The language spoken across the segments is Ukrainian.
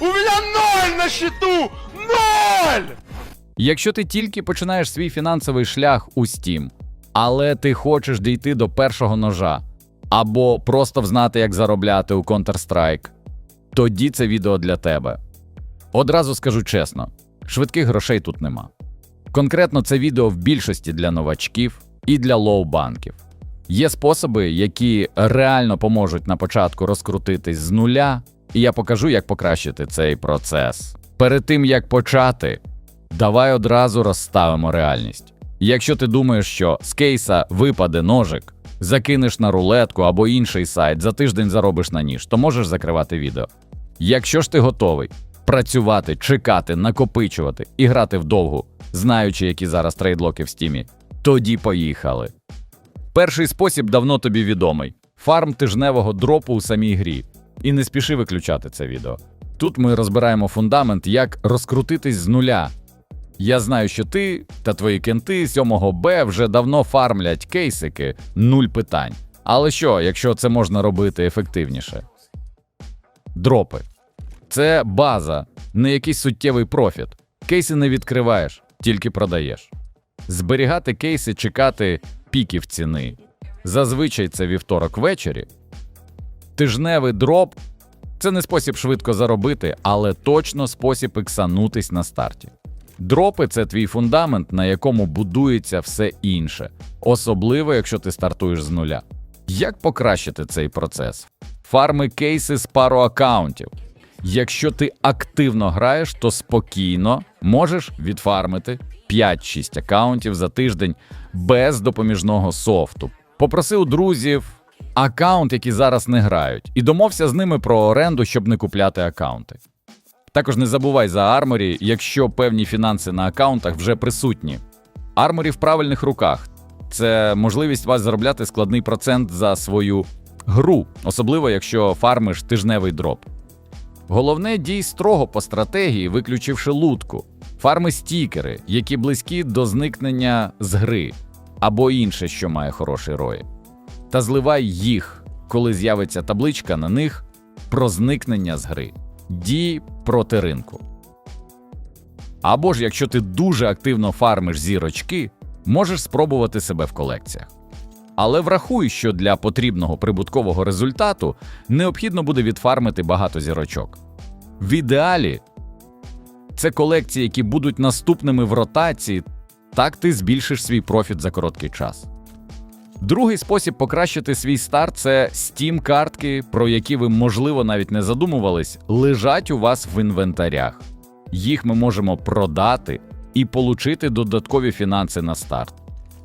У меня ноль на счету! Ноль! Якщо ти тільки починаєш свій фінансовий шлях у Steam, але ти хочеш дійти до першого ножа, або просто взнати, як заробляти у Counter-Strike, тоді це відео для тебе. Одразу скажу чесно: швидких грошей тут нема. Конкретно це відео в більшості для новачків і для лоу-банків. Є способи, які реально поможуть на початку розкрутитись з нуля, і я покажу, як покращити цей процес. Перед тим як почати, давай одразу розставимо реальність. Якщо ти думаєш, що з кейса випаде ножик, закинеш на рулетку або інший сайт, за тиждень заробиш на ніж, то можеш закривати відео. Якщо ж ти готовий працювати, чекати, накопичувати і грати вдовгу, знаючи, які зараз трейдлоки в стімі, тоді поїхали. Перший спосіб давно тобі відомий: фарм тижневого дропу у самій грі. І не спіши виключати це відео. Тут ми розбираємо фундамент, як розкрутитись з нуля. Я знаю, що ти та твої кенти 7 Б вже давно фармлять кейсики, нуль питань. Але що, якщо це можна робити ефективніше? Дропи. Це база, не якийсь суттєвий профіт. Кейси не відкриваєш, тільки продаєш. Зберігати кейси, чекати піків ціни. Зазвичай це вівторок ввечері. Тижневий дроп це не спосіб швидко заробити, але точно спосіб іксанутись на старті. Дропи це твій фундамент, на якому будується все інше, особливо якщо ти стартуєш з нуля. Як покращити цей процес? Фарми кейси з пару аккаунтів. Якщо ти активно граєш, то спокійно можеш відфармити 5-6 аккаунтів за тиждень без допоміжного софту. Попроси у друзів аккаунт, які зараз не грають, і домовся з ними про оренду, щоб не купляти аккаунти. Також не забувай за арморі, якщо певні фінанси на аккаунтах вже присутні. Арморі в правильних руках це можливість вас заробляти складний процент за свою гру, особливо якщо фармиш тижневий дроп. Головне дій строго по стратегії, виключивши лутку, фарми стікери, які близькі до зникнення з гри, або інше, що має хороший рої. Та зливай їх, коли з'явиться табличка на них про зникнення з гри. Дій проти ринку. Або ж якщо ти дуже активно фармиш зірочки, можеш спробувати себе в колекціях. Але врахуй, що для потрібного прибуткового результату необхідно буде відфармити багато зірочок. В ідеалі це колекції, які будуть наступними в ротації, так ти збільшиш свій профіт за короткий час. Другий спосіб покращити свій старт це Steam картки, про які ви, можливо, навіть не задумувались, лежать у вас в інвентарях. Їх ми можемо продати і получити додаткові фінанси на старт.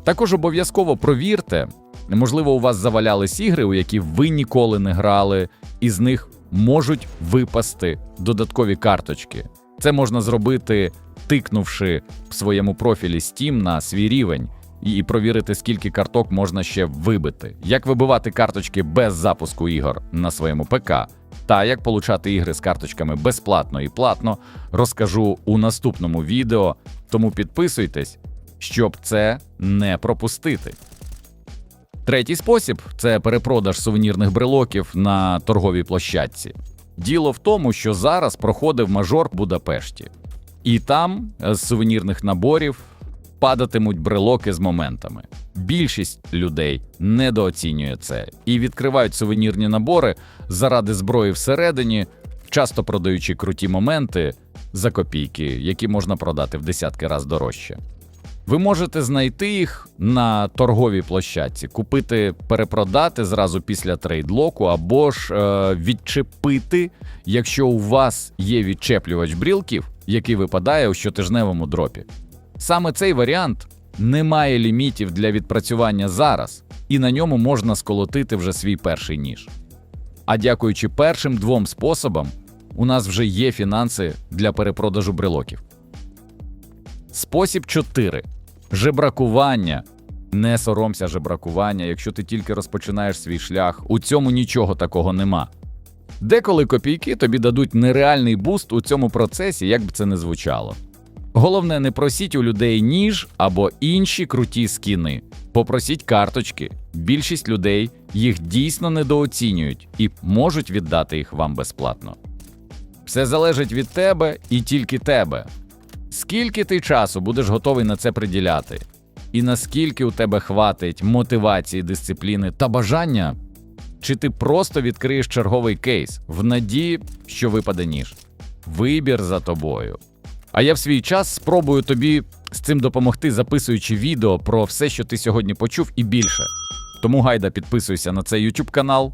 Також обов'язково провірте, можливо, у вас завалялись ігри, у які ви ніколи не грали, і з них можуть випасти додаткові карточки. Це можна зробити, тикнувши в своєму профілі Steam на свій рівень і провірити, скільки карток можна ще вибити, як вибивати карточки без запуску ігор на своєму ПК, та як получати ігри з карточками безплатно і платно, розкажу у наступному відео. Тому підписуйтесь, щоб це не пропустити. Третій спосіб це перепродаж сувенірних брелоків на торговій площадці. Діло в тому, що зараз проходив мажор в Будапешті, і там з сувенірних наборів падатимуть брелоки з моментами. Більшість людей недооцінює це і відкривають сувенірні набори заради зброї всередині, часто продаючи круті моменти за копійки, які можна продати в десятки разів дорожче. Ви можете знайти їх на торговій площадці, купити, перепродати зразу після трейдлоку, або ж е, відчепити, якщо у вас є відчеплювач брілків, який випадає у щотижневому дропі. Саме цей варіант не має лімітів для відпрацювання зараз, і на ньому можна сколотити вже свій перший ніж. А дякуючи першим двом способам, у нас вже є фінанси для перепродажу брелоків. Спосіб 4. Жебракування. Не соромся жебракування, якщо ти тільки розпочинаєш свій шлях, у цьому нічого такого нема. Деколи копійки тобі дадуть нереальний буст у цьому процесі, як би це не звучало. Головне, не просіть у людей ніж або інші круті скіни. Попросіть карточки. Більшість людей їх дійсно недооцінюють і можуть віддати їх вам безплатно. Все залежить від тебе і тільки тебе. Скільки ти часу будеш готовий на це приділяти? І наскільки у тебе хватить мотивації, дисципліни та бажання? Чи ти просто відкриєш черговий кейс в надії, що випаде ніж? Вибір за тобою. А я в свій час спробую тобі з цим допомогти, записуючи відео про все, що ти сьогодні почув, і більше. Тому гайда підписуйся на цей YouTube канал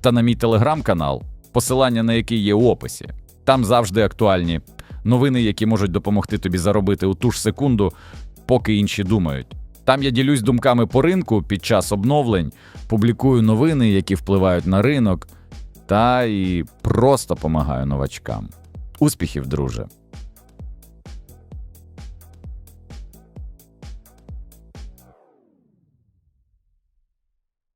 та на мій телеграм-канал, посилання на який є у описі. Там завжди актуальні новини, які можуть допомогти тобі заробити у ту ж секунду, поки інші думають. Там я ділюсь думками по ринку під час обновлень, публікую новини, які впливають на ринок, та і просто помагаю новачкам. Успіхів, друже!